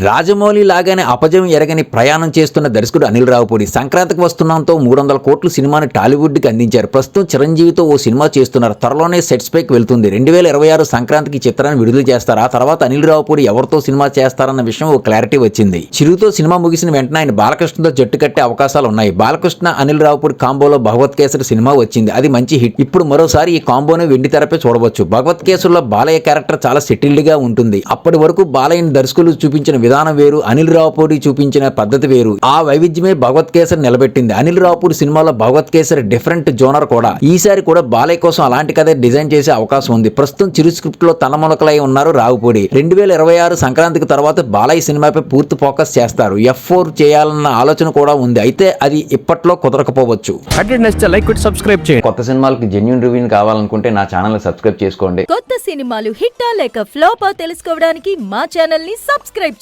రాజమౌళి లాగానే అపజయం ఎరగని ప్రయాణం చేస్తున్న దర్శకుడు అనిల్ రావుపూడి సంక్రాంతికి వస్తున్నాంతో మూడు వందల కోట్లు సినిమాని టాలీవుడ్కి అందించారు. ప్రస్తుతం చిరంజీవితో ఓ సినిమా చేస్తున్నారు. త్వరలోనే సెట్స్ పైకి వెళ్తుంది. రెండు వేల ఇరవై ఆరు సంక్రాంతికి చిత్రాన్ని విడుదల చేస్తారు. ఆ తర్వాత అనిల్ రావుపూడి ఎవరితో సినిమా చేస్తారన్న విషయం ఓ క్లారిటీ వచ్చింది. చిరుతో సినిమా ముగిసిన వెంటనే ఆయన బాలకృష్ణతో జట్టు కట్టే అవకాశాలు ఉన్నాయి. బాలకృష్ణ అనిల్ రావుపూడి కాంబోలో భగవత్ కేసరి సినిమా వచ్చింది. అది మంచి హిట్. ఇప్పుడు మరోసారి ఈ కాంబోను వెండి తెరపై చూడవచ్చు. భగవత్ కేసులో బాలయ్య క్యారెక్టర్ చాలా సెటిల్డ్గా ఉంటుంది. అప్పటి వరకు బాలయ్యని దర్శకులు చూపించిన విధానం వేరు అనిల్ రావుపూడి చూపించిన పద్ధతి వేరు. ఆ వైవిధ్యమే భగవత్ కేసరి నిలబెట్టింది. అనిల్ రావుపూడి సినిమాలో భగవత్ కేసరి డిఫరెంట్ జోనర్ కూడా. ఈసారి కూడా బాలయ్య కోసం అలాంటి కథ డిజైన్ చేసే అవకాశం ఉంది. ప్రస్తుతం చిరు స్క్రిప్ట్లో తలమునకలై ఉన్నారు రావుపూడి. రెండు వేల ఇరవై ఆరు సంక్రాంతికి తర్వాత బాలయ్య సినిమాపై పూర్తి ఫోకస్ చేస్తారు. ఎఫ్ ఫోర్ చేయాలన్న ఆలోచన కూడా ఉంది. అయితే అది ఇప్పట్లో కుదరకపోవచ్చు. సబ్స్క్రైబ్ చేయండి. కొత్త సినిమాలకి జెన్యున్ రివ్యూ కావాలనుకుంటే నా ఛానల్ సబ్స్క్రైబ్ చేసుకోండి. కొత్త సినిమాలు హిట్టా లేక ఫ్లాపా తెలుసుకోవడానికి మా ఛానల్ని సబ్స్క్రైబ్